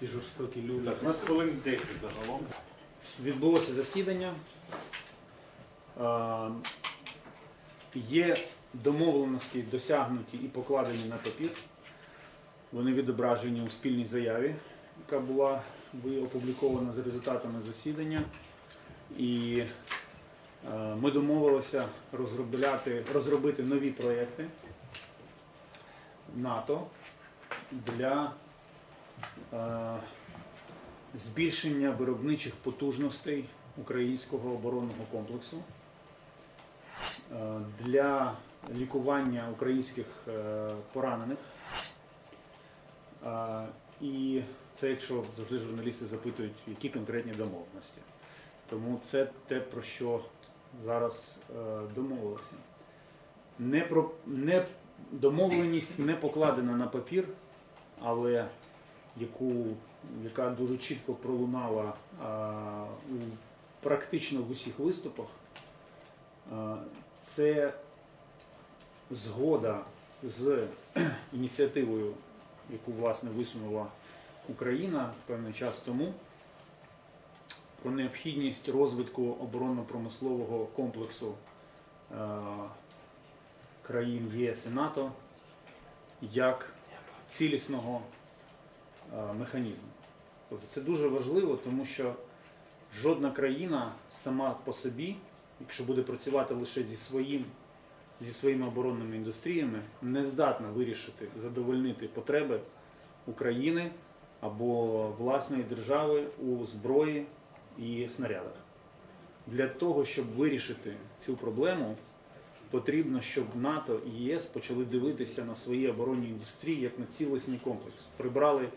ці жорстокі люди. Так, у нас хвилин 10 загалом. Відбулося засідання. Е, Є домовленості досягнуті і покладені на папір. Вони відображені у спільній заяві, яка була опублікована за результатами засідання. І е, ми домовилися розробляти, розробити нові проекти НАТО для збільшення виробничих потужностей українського оборонного комплексу е, для лікування українських е, поранених. Е, І це якщо завжди журналісти запитують, які конкретні домовленості. Тому це те, про що зараз е, домовилися. Не про, не, домовленість не покладена на папір, але яку, яка дуже чітко пролунала у практично в усіх виступах, це згода з ініціативою, яку власне висунула Україна певний час тому, про необхідність розвитку оборонно-промислового комплексу країн ЄС і НАТО як цілісного механізму. Тобто це дуже важливо, тому що жодна країна сама по собі, якщо буде працювати лише зі, своїм, зі своїми оборонними індустріями, не здатна вирішити, задовольнити потреби України або власної держави у зброї і снарядах. Для того, щоб вирішити цю проблему, потрібно, щоб НАТО і ЄС почали дивитися на свої оборонні індустрії як на цілісний комплекс. Прибрали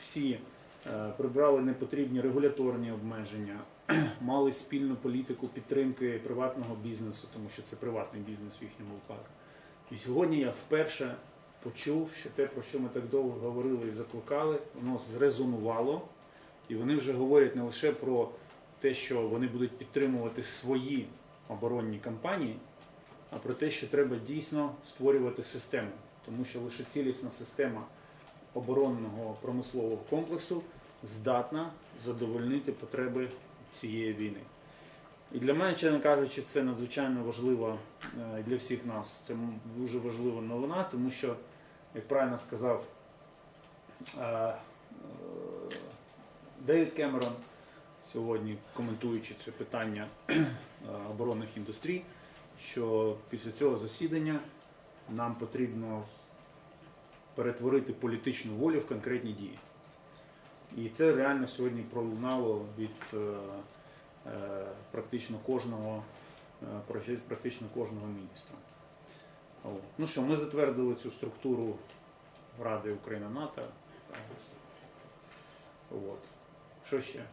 всі, е, прибрали непотрібні регуляторні обмеження, мали спільну політику підтримки приватного бізнесу, тому що це приватний бізнес в їхньому випадку. І сьогодні я вперше почув, що те, про що ми так довго говорили і закликали, воно зрезонувало, і вони вже говорять не лише про те, що вони будуть підтримувати свої оборонні кампанії, а про те, що треба дійсно створювати систему, тому що лише цілісна система оборонного промислового комплексу здатна задовольнити потреби цієї війни. І для мене, чесно кажучи, це надзвичайно важливо е, для всіх нас. Це дуже важлива новина, тому що, як правильно сказав е, е, Девід Кемерон сьогодні, коментуючи це питання оборонних індустрій, що після цього засідання нам потрібно перетворити політичну волю в конкретні дії. І це реально сьогодні пролунало від е, е, практично кожного, е, практично кожного міністра. Ну що, ми затвердили цю структуру Ради Україна НАТО. От. Що ще?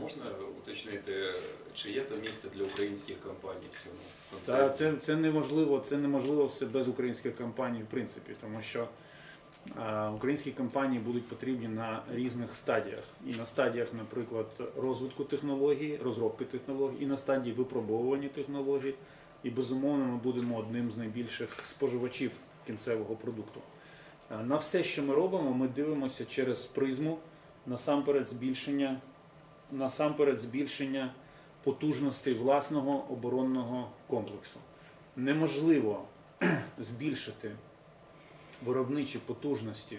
Можна уточнити, чи є там місце для українських компаній в цьому Та це, це неможливо, це неможливо все без українських компаній, в принципі, тому що українські компанії будуть потрібні на різних стадіях. І на стадіях, наприклад, розвитку технологій, розробки технологій, і на стадії випробовування технологій. І безумовно ми будемо одним з найбільших споживачів кінцевого продукту. Е, На все, що ми робимо, ми дивимося через призму насамперед збільшення, насамперед збільшення потужностей власного оборонного комплексу. Неможливо збільшити виробничі потужності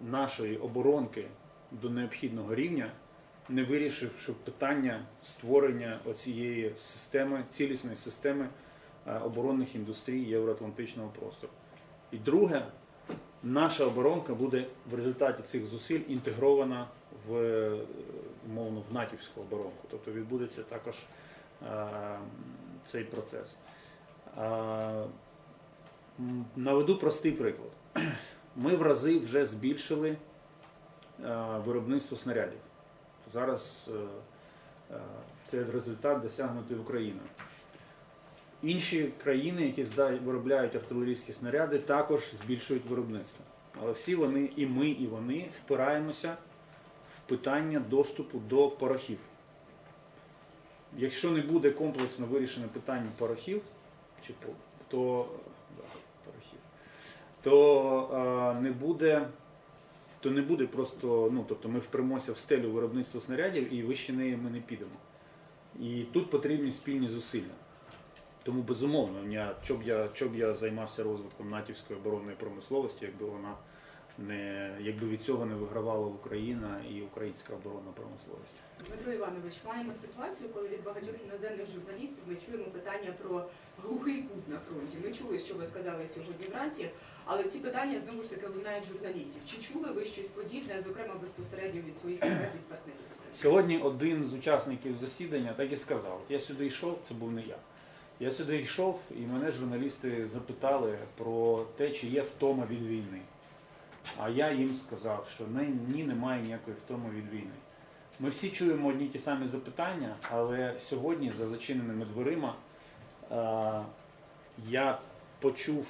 нашої оборонки до необхідного рівня, не вирішивши питання створення оцієї системи, цілісної системи е, оборонних індустрій Євроатлантичного простору. І друге, наша оборонка буде в результаті цих зусиль інтегрована в е, умовно в натівську оборонку. Тобто відбудеться також е, цей процес. Наведу простий приклад. Ми в рази вже збільшили е, виробництво снарядів. Зараз е, е, це результат досягнутий Україною. Інші країни, які виробляють артилерійські снаряди, також збільшують виробництво. Але всі вони, і ми, і вони впираємося в питання доступу до порохів. Якщо не буде комплексно вирішено питання порохів, то, то е, не буде то не буде просто, ну тобто ми впремося в стелю виробництва снарядів і вище неї ми не підемо. І тут потрібні спільні зусилля. Тому безумовно, я, що б я, що б я займався розвитком натівської оборонної промисловості, якби вона не якби від цього не вигравала Україна і українська оборонна промисловість. Дмитро Іванович, маємо ситуацію, коли від багатьох іноземних журналістів ми чуємо питання про глухий кут на фронті. Ми чули, що ви сказали сьогодні вранці, але ці питання знову ж таки лунають журналістів. Чи чули ви щось подібне, зокрема безпосередньо від своїх партнерів? Сьогодні один з учасників засідання так і сказав: я сюди йшов, це був не я. Я сюди йшов, і мене журналісти запитали про те, чи є втома від війни. А я їм сказав, що ні, немає ніякої втоми від війни. Ми всі чуємо одні ті самі запитання, але сьогодні за зачиненими дверима е, я почув,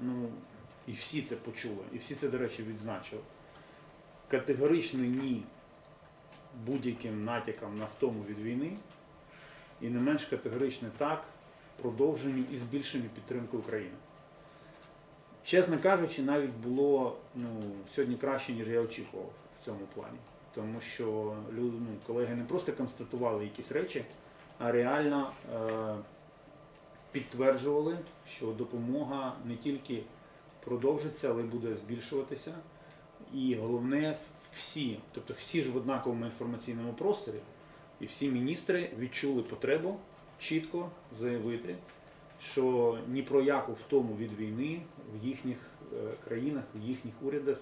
ну і всі це почули, і всі це, до речі, відзначили. Категоричний ні будь-яким натякам на втому від війни, і не менш категоричне так продовженню і збільшенню підтримки України. Чесно кажучи, навіть було ну, сьогодні краще, ніж я очікував в цьому плані. Тому що ну, колеги не просто констатували якісь речі, а реально е, підтверджували, що допомога не тільки продовжиться, але й буде збільшуватися. І головне, всі, тобто всі ж в однаковому інформаційному просторі, і всі міністри відчули потребу чітко заявити, що ні про яку втому від війни в їхніх е, країнах, в їхніх урядах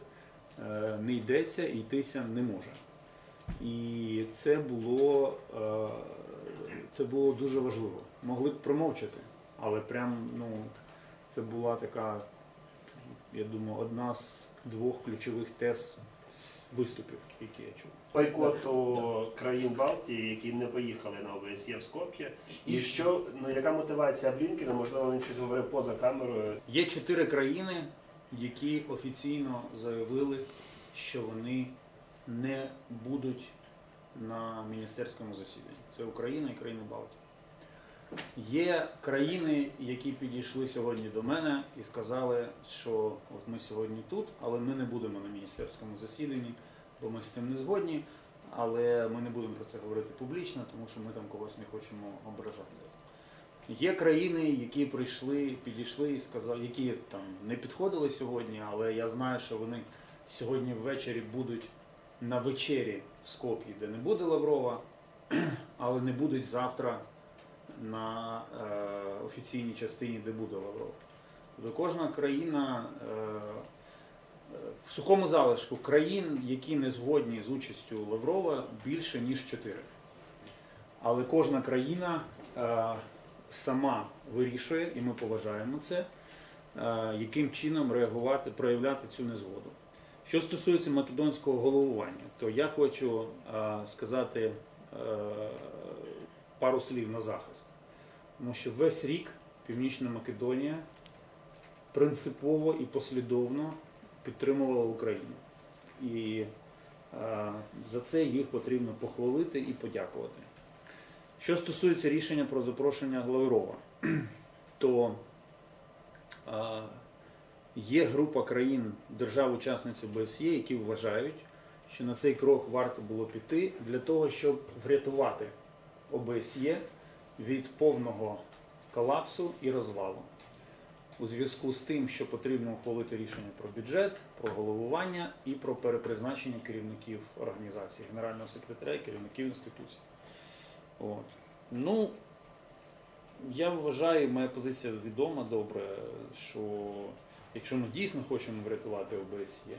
е, не йдеться і йтися не може. І це було, е, це було дуже важливо. Могли б промовчати, але прям ну, це була така, я думаю, одна з двох ключових тез виступів, які я чув. бойкоту країн Балтії, які не поїхали на ОБСЄ в Скоп'є. І що ну яка мотивація Блінкіна? Можливо, він щось говорив поза камерою. Є чотири країни, які офіційно заявили, що вони не будуть на міністерському засіданні. Це Україна і країни Балтії. Є країни, які підійшли сьогодні до мене і сказали, що от ми сьогодні тут, але ми не будемо на міністерському засіданні, бо ми з цим не згодні. Але ми не будемо про це говорити публічно, тому що ми там когось не хочемо ображати. Є країни, які прийшли, підійшли і сказали, які там не підходили сьогодні, але я знаю, що вони сьогодні ввечері будуть на вечері в Скоп'ї, де не буде Лаврова, але не будуть завтра на е, офіційній частині, де буде Лавров. Тобто кожна країна е, е, в сухому залишку країн, які не згодні з участю Лаврова, більше ніж чотири. Але кожна країна сама вирішує, і ми поважаємо це, яким чином реагувати, проявляти цю незгоду. Що стосується македонського головування, то я хочу сказати пару слів на захист. Тому що весь рік Північна Македонія принципово і послідовно підтримувала Україну. І е, за це їх потрібно похвалити і подякувати. Що стосується рішення про запрошення Лаврова, то е, є група країн держав-учасниць ОБСЄ, які вважають, що на цей крок варто було піти для того, щоб врятувати ОБСЄ від повного колапсу і розвалу. У зв'язку з тим, що потрібно ухвалити рішення про бюджет, про головування і про перепризначення керівників організації, генерального секретаря і керівників інституцій. От. Ну, я вважаю, моя позиція відома добре, що якщо ми дійсно хочемо врятувати ОБСЄ,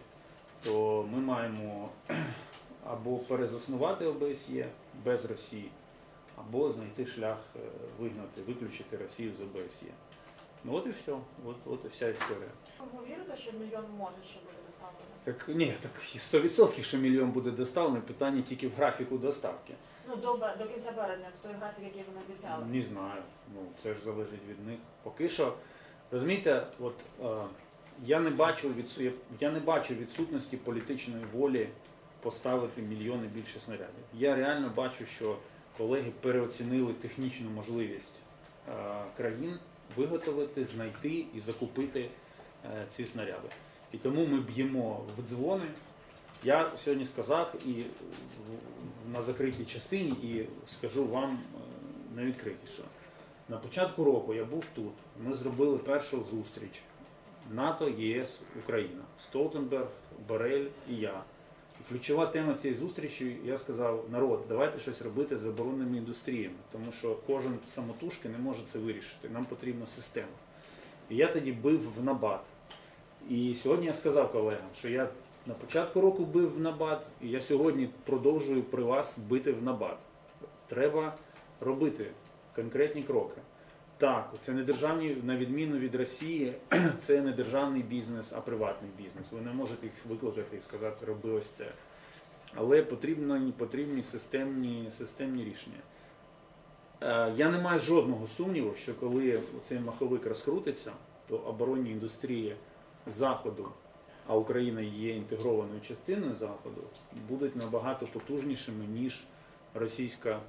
то ми маємо або перезаснувати ОБСЄ без Росії, або знайти шлях е, вигнати, виключити Росію з ОБСЄ. Ну от і все, от, от і вся історія. Ви вірите, що мільйон може ще бути доставлений? Так ні, так 100% що мільйон буде доставлений, питання тільки в графіку доставки. Ну до, до кінця березня, в той графік, який ви обіцяли. Не знаю. Ну це ж залежить від них. Поки що, розумієте, от е, я не бачу від я не бачу відсутності політичної волі поставити мільйони більше снарядів. Я реально бачу, що колеги переоцінили технічну можливість е, країн виготовити, знайти і закупити е, ці снаряди. І тому ми б'ємо в дзвони Я сьогодні сказав і на закритій частині, і скажу вам е, на відкритіше. На початку року я був тут. Ми зробили першу зустріч НАТО, ЄС, Україна. Столтенберг, Борель і я. Ключова тема цієї зустрічі, я сказав, народ, давайте щось робити з оборонними індустріями, тому що кожен самотужки не може це вирішити. Нам потрібна система. І я тоді бив в набат. І сьогодні я сказав колегам, що я на початку року бив в набат, і я сьогодні продовжую при вас бити в набат. Треба робити конкретні кроки. Так, це не державні, на відміну від Росії, це не державний бізнес, а приватний бізнес. Ви не можете їх викликати і сказати, роби ось це. Але потрібні, потрібні системні, системні рішення. Е, Я не маю жодного сумніву, що коли цей маховик розкрутиться, то оборонні індустрії Заходу, а Україна є інтегрованою частиною Заходу, будуть набагато потужнішими, ніж російська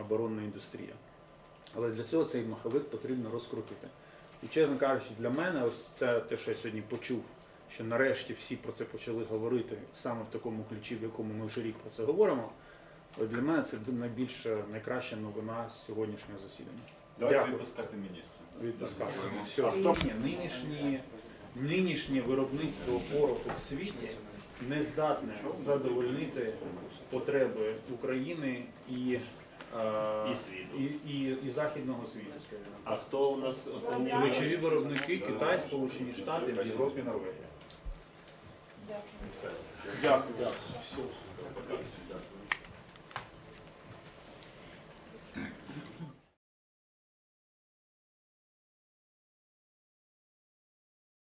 оборонна індустрія. Але для цього цей маховик потрібно розкрутити. І чесно кажучи, для мене ось це те, що я сьогодні почув, що нарешті всі про це почали говорити саме в такому ключі, в якому ми вже рік про це говоримо. Для мене це найбільша, найкраща новина з сьогоднішнього засідання. Давайте Дякую. відпускати міністра. Відпускаємо. Все. Нинішнє, нинішнє виробництво пороху в світі не здатне задовольнити потреби України і, е, І світу. і, і, і західного світу. скажімо. А хто у нас основні Ключові виробники Китай, Сполучені Штати, в Європі, Норвегія. Дякую. Дякую. Дякую. Все.